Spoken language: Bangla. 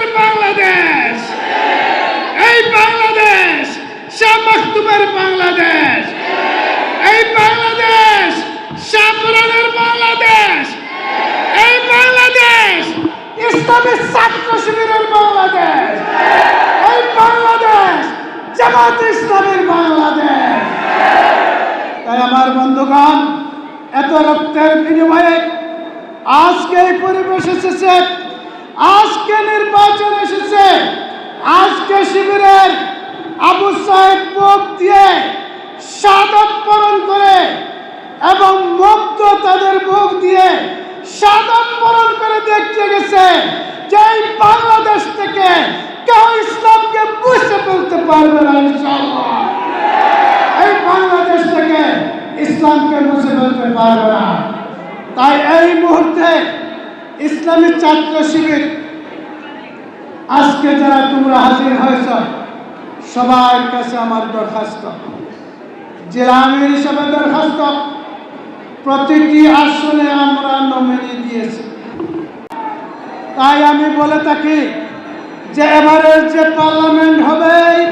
সুন্দর বাংলাদেশ! এই বাংলাদেশ! শাহ মখদুমের বাংলাদেশ! এই বাংলাদেশ! শাহ বাংলাদেশ! এই বাংলাদেশ! ইসলামী ছাত্র শিবিরের বাংলাদেশ! এই বাংলাদেশ! জামাত ইসলামের বাংলাদেশ! তাই আমার বন্ধুগণ, এত রক্তের বিনিময়ে আজকে এই পরিবেশ এসেছে। আজকে নির্বাচন এসেছে। আজকে শিবিরের আবু সাহেব বুক দিয়ে সাদত করে এবং মুগ্ধ তাদের বুক দিয়ে সাদত করে দেখতে গেছে যে এই বাংলাদেশ থেকে কেউ ইসলামকে বুঝতে ফেলতে পারবে না এই বাংলাদেশ থেকে ইসলামকে মুছে ফেলতে পারবে না। তাই এই মুহূর্তে ইসলামী ছাত্র শিবির আজকে যারা তোমরা হাজির হয়েছ, সবার কাছে আমার দরখাস্ত। জেলা আমির হিসাবে দরখাস্ত, প্রতিটি আসনে আমরা নমিনি দিয়েছি। তাই আমি বলে থাকি যে এবারের যে পার্লামেন্ট হবে, এই